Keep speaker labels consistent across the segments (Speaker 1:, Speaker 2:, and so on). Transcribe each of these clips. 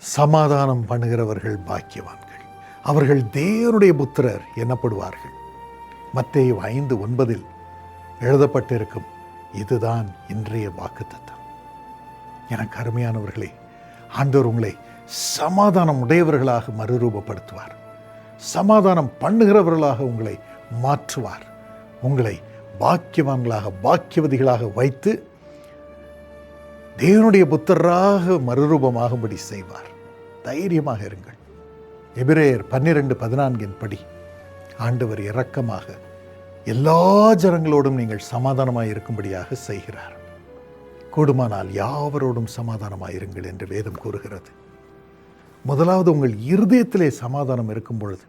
Speaker 1: சமாதானம் பண்ணுகிறவர்கள் பாக்கியவான்கள். அவர்கள் தேவனுடைய புத்திரர் எனப்படுவார்கள் மத்தேயு ஐந்து ஒன்பதில் எழுதப்பட்டிருக்கும் இதுதான் இன்றைய வாக்குத்தத்தம். எனக்கு அருமையானவர்களே ஆண்டோர் உங்களை சமாதானம் உடையவர்களாக மறுரூபப்படுத்துவார். சமாதானம் பண்ணுகிறவர்களாக உங்களை மாற்றுவார். உங்களை பாக்கியவான்களாக பாக்கியவதிகளாக வைத்து தேவனுடைய புத்தராக மறுரூபமாகும்படி செய்வார். தைரியமாக இருங்கள். எபிரேயர் பன்னிரெண்டு பதினான்கின் படி ஆண்டவர் இரக்கமாக எல்லா ஜனங்களோடும் நீங்கள் சமாதானமாக இருக்கும்படியாக செய்கிறார். கூடுமானால் யாவரோடும் சமாதானமாக இருங்கள் என்று வேதம் கூறுகிறது. முதலாவது உங்கள் இருதயத்திலே சமாதானம் இருக்கும் பொழுது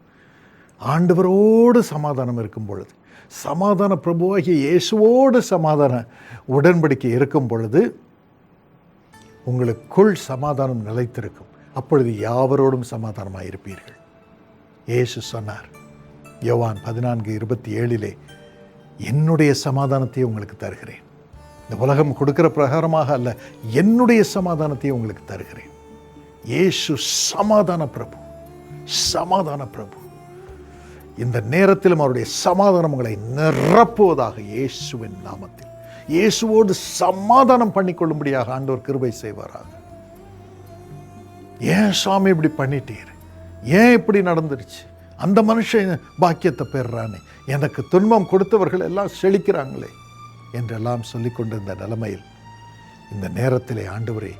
Speaker 1: ஆண்டவரோடு சமாதானம் இருக்கும் பொழுது சமாதான பிரபுவாகிய இயேசுவோடு சமாதான உடன்படிக்கை இருக்கும் பொழுது உங்களுக்குள் சமாதானம் நிலைத்திருக்கும். அப்பொழுது யாவரோடும் சமாதானமாக இருப்பீர்கள். ஏசு சொன்னார் யோவான் பதினான்கு இருபத்தி ஏழிலே என்னுடைய சமாதானத்தை உங்களுக்கு தருகிறேன். இந்த உலகம் கொடுக்கிற பிரகாரமாக அல்ல என்னுடைய சமாதானத்தை உங்களுக்கு தருகிறேன். ஏசு சமாதான பிரபு சமாதான பிரபு. இந்த நேரத்திலும் அவருடைய சமாதானம் உங்களை நிரப்புவதாக இயேசுவின் நாமத்தில். இயேசுவோடு சமாதானம் பண்ணிக்கொள்ளும்படியாக ஆண்டோர் கிருபை செய்வாராக. ஏன் சாமி இப்படி பண்ணிட்டீர்? ஏன் இப்படி நடந்துருச்சு? அந்த மனுஷன் பாக்கியத்தை பெறுறானே. எனக்கு துன்பம் கொடுத்தவர்கள் எல்லாம் செழிக்கிறாங்களே என்றெல்லாம் சொல்லிக் கொண்டிருந்த நிலைமையில் இந்த நேரத்திலே ஆண்டவரே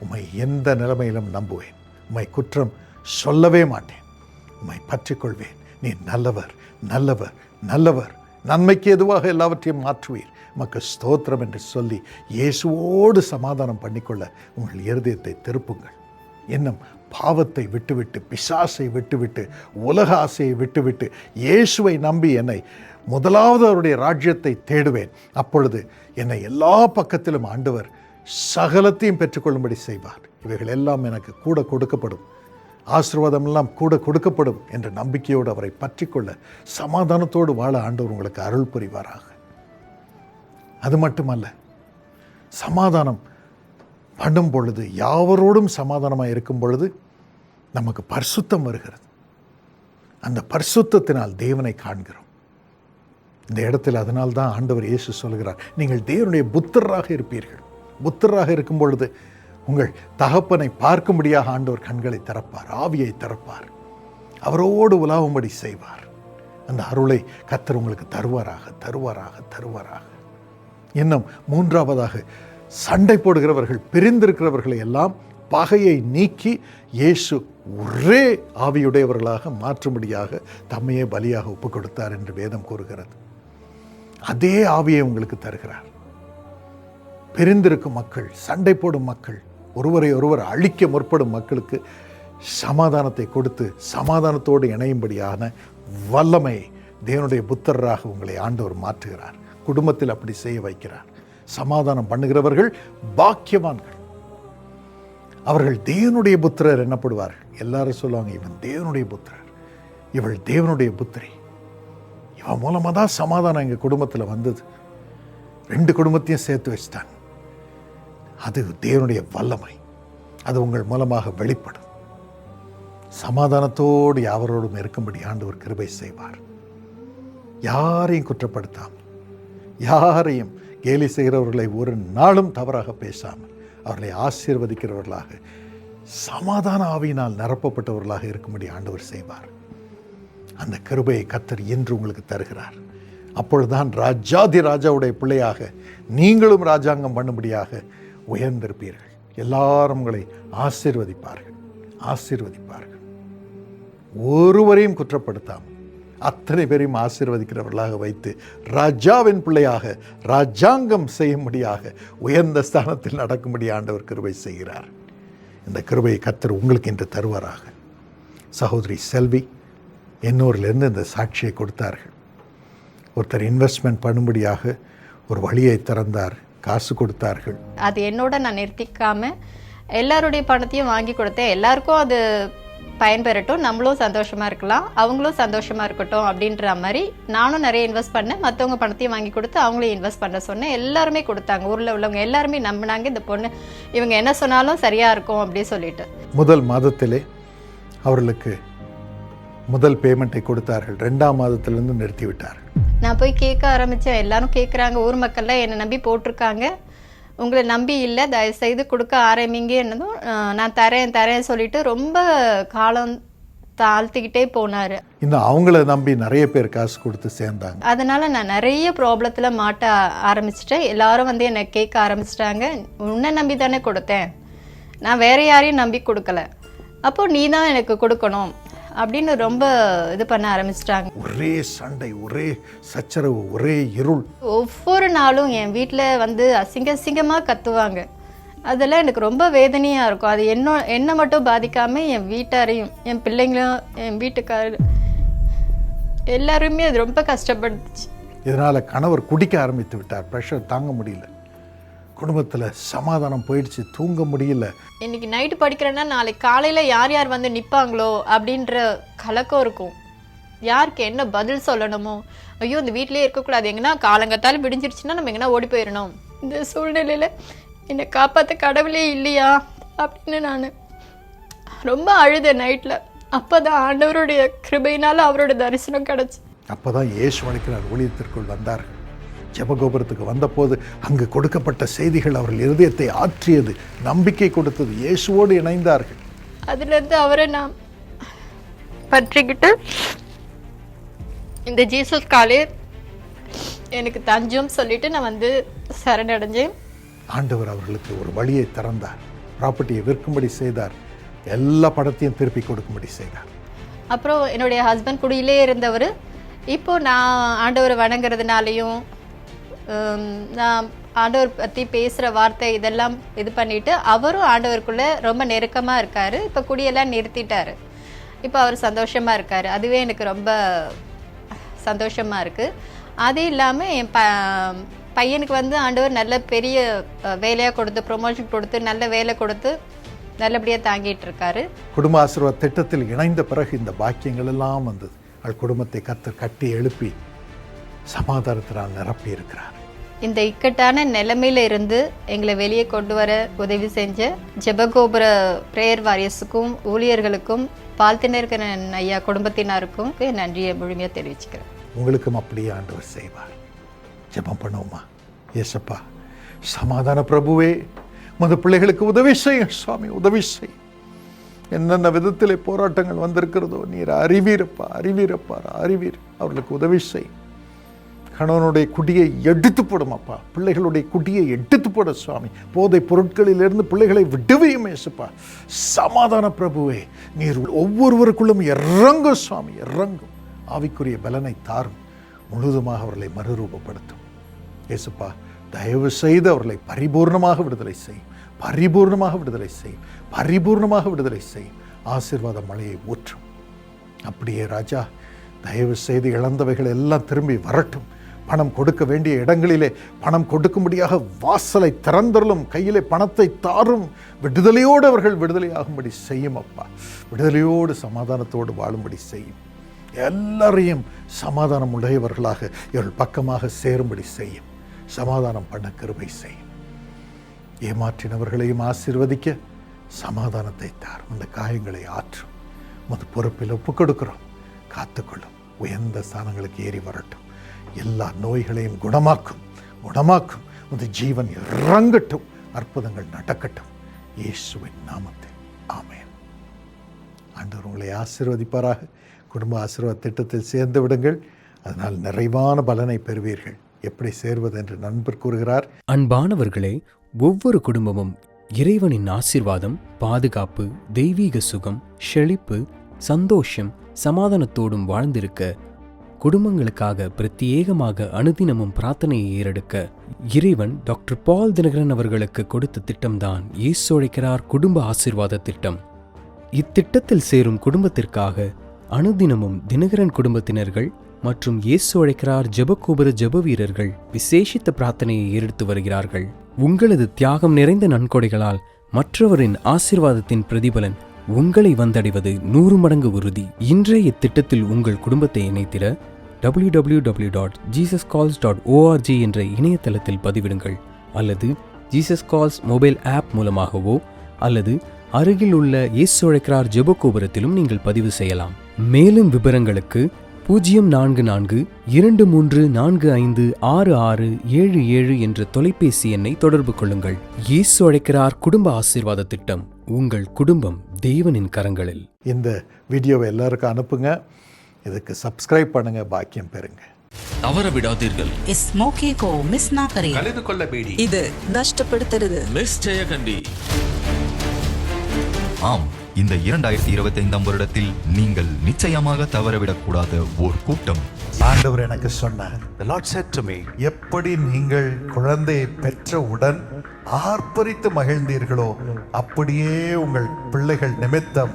Speaker 1: உம்மை எந்த நிலைமையிலும் நம்புவேன். உம்மை குற்றம் சொல்லவே மாட்டேன். உம்மை பற்றிக்கொள்வேன். நீ நல்லவர் நல்லவர் நல்லவர். நன்மைக்கு எதுவாக எல்லாவற்றையும் மாற்றுவீர். மக்கள் ஸ்தோத்திரம் என்று சொல்லி இயேசுவோடு சமாதானம் பண்ணிக்கொள்ள உங்கள் இருதயத்தை திருப்புங்கள். என்னும் பாவத்தை விட்டுவிட்டு பிசாசை விட்டுவிட்டு உலக ஆசையை விட்டுவிட்டு இயேசுவை நம்பி என்னை முதலாவது அவருடைய ராஜ்யத்தை தேடுவேன். அப்பொழுது என்னை எல்லா பக்கத்திலும் ஆண்டவர் சகலத்தையும் பெற்றுக்கொள்ளும்படி செய்வார். இவைகள் எல்லாம் எனக்கு கூட கொடுக்கப்படும். ஆசீர்வாதம் எல்லாம் கூட கொடுக்கப்படும் என்ற நம்பிக்கையோடு அவரை பற்றிக்கொள்ள சமாதானத்தோடு வாழ ஆண்டவர் உங்களுக்கு அருள் புரிவாராக. அது மட்டுமல்ல சமாதானம் பண்ணும் பொழுது யாவரோடும் சமாதானமாக இருக்கும் பொழுது நமக்கு பரிசுத்தம் வருகிறது. அந்த பரிசுத்தத்தினால் தேவனை காண்கிறோம். இந்த இடத்தில் அதனால் தான் ஆண்டவர் இயேசு சொல்கிறார் நீங்கள் தேவனுடைய புத்தராக இருப்பீர்கள். புத்தராக இருக்கும் பொழுது உங்கள் தகப்பனை பார்க்கும்படியாக ஆண்டவர் கண்களை திறப்பார் ஆவியை திறப்பார். அவரோடு உலாவும்படி செய்வார். அந்த அருளை கத்தர் உங்களுக்கு தருவாராக தருவாராக தருவாராக. இன்னும் மூன்றாவதாக சண்டை போடுகிறவர்கள் பிரிந்திருக்கிறவர்களை எல்லாம் பகையை நீக்கி இயேசு ஒரே ஆவியுடையவர்களாக மாற்றும்படியாக தம்மையே பலியாக ஒப்பு கொடுத்தார் என்று வேதம் கூறுகிறது. அதே ஆவியை உங்களுக்கு தருகிறார். பிரிந்திருக்கும் மக்கள் சண்டை போடும் மக்கள் ஒருவரை ஒருவர் அழிக்க முற்படும் மக்களுக்கு சமாதானத்தை கொடுத்து சமாதானத்தோடு இணையும்படியான வல்லமை தேவனுடைய புத்தராக உங்களை ஆண்டவர் மாற்றுகிறார். குடும்பத்தில் அப்படி செய்ய வைக்கிறார். சமாதானம் பண்ணுகிறவர்கள் பாக்கியவான்கள். அவர்கள் தேவனுடைய புத்திரர் என்னப்படுவார்கள்? எல்லாரும் சொல்லுவாங்க இவன் தேவனுடைய புத்திரர். இவள் தேவனுடைய புத்திரி. இவன் மூலமாக தான் சமாதானம் எங்கள் குடும்பத்தில் வந்தது. ரெண்டு குடும்பத்தையும் சேர்த்து வச்சிட்டாங்க அது தேவனுடைய வல்லமை. அது உங்கள் மூலமாக வெளிப்படும். சமாதானத்தோடு யாவரோடும் இருக்கும்படி ஆண்டவர் கிருபை செய்வார். யாரையும் குற்றப்படுத்தாமல் யாரையும் கேலி செய்கிறவர்களை ஒரு நாளும் தவறாக பேசாமல் அவர்களை ஆசீர்வதிக்கிறவர்களாக சமாதான ஆவியினால் நிரப்பப்பட்டவர்களாக இருக்கும்படி ஆண்டவர் செய்வார். அந்த கிருபையை கத்தர் இன்று உங்களுக்கு தருகிறார். அப்பொழுதுதான் ராஜாதி ராஜாவுடைய பிள்ளையாக நீங்களும் ராஜாங்கம் பண்ணும்படியாக உயர்ந்திருப்பீர்கள். எல்லாரும் உங்களை ஆசீர்வதிப்பார்கள் ஆசீர்வதிப்பார்கள். ஒருவரையும் குற்றப்படுத்தாமல் அத்தனை பேரையும் ஆசீர்வதிக்கிறவர்களாக வைத்து ராஜாவின் பிள்ளையாக ராஜாங்கம் செய்யும்படியாக உயர்ந்த ஸ்தானத்தில் நடக்கும்படி ஆண்டவர் கிருபை செய்கிறார். இந்த கிருபையை கத்தர் உங்களுக்கு இன்று தருவாராக. சகோதரி செல்வி என்னூரிலிருந்து இந்த சாட்சியை கொடுத்தார்கள். ஒருத்தர் இன்வெஸ்ட்மெண்ட் பண்ணும்படியாக ஒரு வழியை திறந்தார் காசு கொடுத்தார்கள்.
Speaker 2: அது என்னோட நான் நிறுத்திக்காம எல்லாருடைய பணத்தையும் வாங்கி கொடுத்தேன். எல்லாருக்கும் அது பயன்பெறட்டும் நம்மளும் சந்தோஷமா இருக்கலாம் அவங்களும் சந்தோஷமா இருக்கட்டும் அப்படின்ற மாதிரி நானும் நிறைய இன்வெஸ்ட் பண்ணேன். மற்றவங்க பணத்தையும் வாங்கி கொடுத்து அவங்களையும் இன்வெஸ்ட் பண்ண சொன்னேன். எல்லாருமே கொடுத்தாங்க. ஊரில் உள்ளவங்க எல்லாருமே நம்பினாங்க இந்த பொண்ணு இவங்க என்ன சொன்னாலும் சரியா இருக்கும் அப்படி சொல்லிட்டு.
Speaker 1: முதல் மாதத்திலே அவர்களுக்கு முதல் பேமெண்ட்டை கொடுத்தார்கள். ரெண்டாம் மாதத்திலிருந்து நிறுத்தி விட்டார்கள்
Speaker 2: நான் போய் கேட்க ஆரம்பிச்சேன். எல்லாரும் கேட்குறாங்க ஊர் மக்கள்லாம் என்னை நம்பி போட்டிருக்காங்க. உங்களை நம்பி இல்லை. தயவு செய்து கொடுக்க ஆரம்பிங்க என்னதும் நான் தரேன் தரேன் சொல்லிட்டு ரொம்ப காலம் தாழ்த்திக்கிட்டே போனாரு.
Speaker 1: இந்த அவங்கள நம்பி நிறைய பேர் காசு கொடுத்து சேர்ந்தாங்க.
Speaker 2: அதனால நான் நிறைய ப்ராப்ளத்துல மாட்ட ஆரம்பிச்சிட்டேன். எல்லாரும் வந்து என்னை கேட்க ஆரம்பிச்சிட்டாங்க. உன்னை நம்பி தானே கொடுத்தேன். நான் வேற யாரையும் நம்பி கொடுக்கல. அப்போ நீ தான் எனக்கு கொடுக்கணும். அப்படின்னு ரொம்ப இது பண்ண ஆரம்பிச்சிட்டாங்க.
Speaker 1: ஒரே சண்டை ஒரே சச்சரவு ஒரே இருள்.
Speaker 2: ஒவ்வொரு நாளும் என் வீட்டில் வந்து அசிங்க அசிங்கமாக கத்துவாங்க. அதெல்லாம் எனக்கு ரொம்ப வேதனையாக இருக்கும். அது என்ன என்னை மட்டும் பாதிக்காமல் என் வீட்டாரையும் என் பிள்ளைங்களும் என் வீட்டுக்காரர் எல்லாருமே அது ரொம்ப கஷ்டப்படுத்துச்சு
Speaker 1: இதனால கணவர் குடிக்க ஆரம்பித்து விட்டார். ப்ரெஷர் தாங்க முடியல. குடும்பத்துல சமாதானம் போயிடுச்சு தூங்க முடியல.
Speaker 2: இன்னைக்கு நைட்டு படிக்கிறேன்னா நாளைக்கு காலையில் யார் யார் வந்து நிற்பாங்களோ அப்படின்ற கலக்கம் இருக்கும். யாருக்கு என்ன பதில் சொல்லணுமோ? ஐயோ இந்த வீட்டிலேயே இருக்கக்கூடாது. எங்கன்னா காலங்கத்தால் விடிஞ்சிருச்சுன்னா நம்ம எங்கன்னா ஓடி போயிடணும் இந்த சூழ்நிலையில் என்னை காப்பாற்ற கடவுளே இல்லையா அப்படின்னு நான் ரொம்ப அழுதேன் நைட்டில் அப்போ தான் ஆண்டவருடைய கிருபையினால் அவரோட தரிசனம் கிடச்சி.
Speaker 1: அப்பதான் இயேசு அழைக்கிறார் ஊழியத்திற்குள் வந்தார்கள். ஜெபகோபுரத்துக்கு வந்தபோது அங்கு கொடுக்கப்பட்ட செய்திகள் அவர்கள் இருதயத்தை ஆற்றியது நம்பிக்கை கொடுத்தது. இயேசுவோடு இணைந்தார்கள்.
Speaker 2: அதுலேருந்து அவரை நான் பற்றிக்கிட்டு இந்த ஜீசஸ் காலே எனக்கு தஞ்சம் சொல்லிட்டு நான் வந்து சரணடைஞ்சேன்.
Speaker 1: ஆண்டவர் அவர்களுக்கு ஒரு வழியை திறந்தார். ப்ராப்பர்ட்டியை விற்கும்படி செய்தார். எல்லா படத்தையும் திருப்பி கொடுக்கும்படி செய்தார்.
Speaker 2: அப்புறம் என்னுடைய ஹஸ்பண்ட் குடியிலே இருந்தவர். இப்போ நான் ஆண்டவரை வணங்குறதுனாலையும் நான் ஆண்டவர் பற்றி பேசுகிற வார்த்தை இதெல்லாம் இது பண்ணிட்டு அவரும் ஆண்டவருக்குள்ளே ரொம்ப நெருக்கமாக இருக்கார். இப்போ குடியெல்லாம் நிறுத்திட்டார். இப்போ அவர் சந்தோஷமாக இருக்கார். அதுவே எனக்கு ரொம்ப சந்தோஷமாக இருக்குது அது இல்லாமல் என் ப பையனுக்கு வந்து ஆண்டவர் நல்ல பெரிய வேலையாக கொடுத்து ப்ரொமோஷன் கொடுத்து நல்ல வேலை கொடுத்து நல்லபடியாக தாங்கிட்டு இருக்காரு.
Speaker 1: குடும்ப ஆசீர்வாத திட்டத்தில் இணைந்த பிறகு இந்த பாக்கியங்கள் எல்லாம் வந்தது. அவள் குடும்பத்தை கத்து கட்டி எழுப்பி சமாதானத்தினால் நிரப்பி இருக்கிறார்
Speaker 2: இந்த இக்கட்டான நிலைமையில இருந்து எங்களை வெளியே கொண்டு வர உதவி செஞ்ச ஜெபகோபுர பிரேயர் வாரியஸுக்கும் ஊழியர்களுக்கும் பால்தினர்கன் ஐயா குடும்பத்தினருக்கும் நன்றியை முழுமையாக தெரிவிச்சுக்கிறேன்.
Speaker 1: உங்களுக்கும் அப்படியே ஆண்டவர் செய்வார். ஜெபம் பண்ணுவோமா? ஏசப்பா சமாதான பிரபுவே மது பிள்ளைகளுக்கு உதவி செய்யும் சுவாமி உதவி செய். என்னென்ன விதத்திலே போராட்டங்கள் வந்திருக்கிறதோ நீர் அறிவீரப்பா அறிவீரப்பா அறிவீர். அவர்களுக்கு உதவி செய். கணவனுடைய குடியை எடுத்து போடும் அப்பா பிள்ளைகளுடைய குடியை எடுத்து போட சுவாமி. போதை பொருட்களிலிருந்து பிள்ளைகளை விடுவையும் ஏசுப்பா சமாதான பிரபுவே நீர் ஒவ்வொருவருக்குள்ளும் இறங்கும் சுவாமி இறங்கும் ஆவிக்குரிய பலனை தாரும். முழுதுமாக அவர்களை மறுரூபப்படுத்தும். இயேசுப்பா தயவு செய்து அவர்களை பரிபூர்ணமாக விடுதலை செய்யும் பரிபூர்ணமாக விடுதலை செய்யும் பரிபூர்ணமாக விடுதலை செய்யும் ஆசீர்வாத மழையை ஊற்றும். அப்படியே ராஜா தயவு செய்து இழந்தவைகள் எல்லாம் திரும்பி வரட்டும். பணம் கொடுக்க வேண்டிய இடங்களிலே பணம் கொடுக்கும்படியாக வாசலை திறந்தருளும் கையிலே பணத்தை தாரும். விடுதலையோடு அவர்கள் விடுதலையாகும்படி செய்யும் அப்பா. விடுதலையோடு சமாதானத்தோடு வாழும்படி செய்யும். எல்லாரையும் சமாதானம் உடையவர்களாக இவர்கள் பக்கமாக சேரும்படி செய்யும். சமாதானம் பண்ண கிருபை செய்யும். ஏமாற்றினவர்களையும் ஆசீர்வதிக்க சமாதானத்தை தாரும். அந்த காயங்களை ஆற்றும். உமது பொறுப்பில் ஒப்புக் கொடுக்கிறோம் காத்துக்கொள்ளும். உயர்ந்த ஸ்தானங்களுக்கு ஏறி வரட்டும். எல்லா நோய்களையும் குணமாக்கும் குணமாக்கும். உமது ஜீவன் இறங்கட்டும் அற்புதங்கள் நடக்கட்டும். இயேசுவின் நாமத்தில். ஆமேன். ஆண்டவர் உங்களை ஆசீர்வதிப்பாராக. குடும்ப ஆசீர்வாத திட்டத்தில் சேர்ந்து விடுங்கள். அதனால் நிறைவான பலனை பெறுவீர்கள். எப்படி சேர்வது என்று நண்பர் கூறுகிறார்.
Speaker 3: அன்பானவர்களே ஒவ்வொரு குடும்பமும் இறைவனின் ஆசீர்வாதம் பாதுகாப்பு தெய்வீக சுகம் செழிப்பு சந்தோஷம் சமாதானத்தோடும் வாழ்ந்திருக்க குடும்பங்களுக்காக பிரத்யேகமாக அனுதினமும் பிரார்த்தனையை ஏறெடுக்க இறைவன் டாக்டர் பால் தினகரன் அவர்களுக்கு கொடுத்த திட்டம்தான் இயேசோழைக்கிறார் குடும்ப ஆசிர்வாத திட்டம். இத்திட்டத்தில் சேரும் குடும்பத்திற்காக அனுதினமும் தினகரன் குடும்பத்தினர்கள் மற்றும் இயேசு அழைக்கிறார் ஜெபகோபுர ஜெப வீரர்கள் விசேஷித்த பிரார்த்தனையை எடுத்து வருகிறார்கள். உங்களது தியாகம் நிறைந்த நன்கொடைகளால் மற்றவரின் ஆசீர்வாதத்தின் பிரதிபலன் உங்களை வந்தடைவது நூறு மடங்கு உறுதி. இன்றைய திட்டத்தில் உங்கள் குடும்பத்தை இணைத்திட www.jesuscalls.org dot Jesus calls dot ORG என்ற இணையதளத்தில் பதிவிடுங்கள் அல்லது ஜீசஸ் கால்ஸ் மொபைல் ஆப் மூலமாகவோ அல்லது அருகில் உள்ள இயேசு அழைக்கிறார் ஜெப கோபுரத்திலும் நீங்கள் பதிவு செய்யலாம். மேலும் விவரங்களுக்கு பூஜ்ஜியம் நான்கு நான்கு இரண்டு மூன்று நான்கு ஐந்து ஆறு ஆறு ஏழு ஏழு என்ற தொலைபேசி எண்ணை தொடர்பு கொள்ளுங்கள். இயேசு அழைக்கிறார் குடும்ப ஆசீர்வாத திட்டம் உங்கள் குடும்பம் தேவனின் கரங்களில்.
Speaker 1: இந்த வீடியோவை எல்லாருக்கும் அனுப்புங்க. இதுக்கு சப்ஸ்கிரைப் பண்ணுங்க பாக்கியம் பெறுங்க.
Speaker 4: தவற விடாதீர்கள்.
Speaker 5: இஸ் மோகே கோ மிஸ் நா கலந்து
Speaker 4: கொள்ள பேடி
Speaker 6: இது நஷ்டப்படுத்துறது
Speaker 4: மிஸ் ஜெயகண்டி.
Speaker 7: ஆம் இந்த இரண்டாயிரத்தி இருபத்தி ஐந்தாம் வருடத்தில் நீங்கள் நிச்சயமாக தவறவிடக்கூடாத ஒரு கூட்டம்.
Speaker 1: ஆண்டவர் எனக்கு சொன்னார் எப்படி நீங்கள் குழந்தையை பெற்றவுடன் ஆர்ப்பரித்து மகிழ்ந்தீர்களோ அப்படியே உங்கள் பிள்ளைகள் நிமித்தம்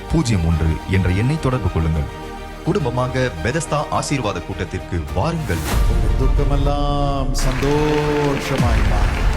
Speaker 7: பூஜ்ஜியம் ஒன்று என்ற எண்ணை தொடர்பு கொள்ளுங்கள். குடும்பமாக பெதஸ்தா ஆசீர்வாத கூட்டத்திற்கு வாருங்கள்.
Speaker 1: துக்கமெல்லாம் சந்தோஷமாய் மாறும்.